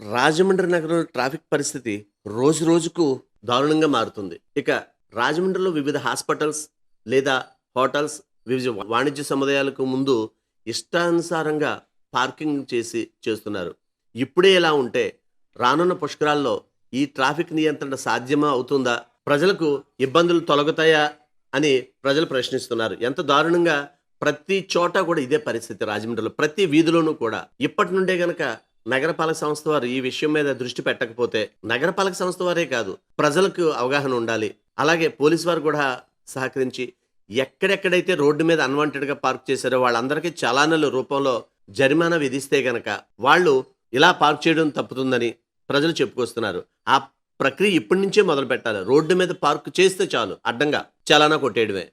రాజమండ్రి నగరంలో ట్రాఫిక్ పరిస్థితి రోజు రోజుకు దారుణంగా మారుతుంది. ఇక రాజమండ్రిలో వివిధ హాస్పిటల్స్ లేదా హోటల్స్ వివిధ వాణిజ్య సముదాయాలకు ముందు ఇష్టానుసారంగా పార్కింగ్ చేసి చేస్తున్నారు. ఇప్పుడే ఇలా ఉంటే రానున్న పుష్కరాల్లో ఈ ట్రాఫిక్ నియంత్రణ సాధ్యమా అవుతుందా? ప్రజలకు ఇబ్బందులు తొలగుతాయా అని ప్రజలు ప్రశ్నిస్తున్నారు. ఎంత దారుణంగా ప్రతి చోట కూడా ఇదే పరిస్థితి రాజమండ్రిలో. ప్రతి వీధిలోనూ కూడా. ఇప్పటి నుండే గనక నగరపాలక సంస్థ వారు ఈ విషయం మీద దృష్టి పెట్టకపోతే నగరపాలక సంస్థ వారే కాదు ప్రజలకు అవగాహన ఉండాలి. అలాగే పోలీసు వారు కూడా సహకరించి ఎక్కడెక్కడైతే రోడ్డు మీద అన్వాంటెడ్గా పార్క్ చేశారో వాళ్ళందరికీ చలానల రూపంలో జరిమానా విధిస్తే గనక వాళ్ళు ఇలా పార్క్ చేయడం తప్పుతుందని ప్రజలు చెప్పుకొస్తున్నారు. ఆ ప్రక్రియ ఇప్పటి నుంచే మొదలు పెట్టాలి రోడ్డు మీద పార్క్ చేస్తే చాలు అడ్డంగా చలానా కొట్టేయడమే.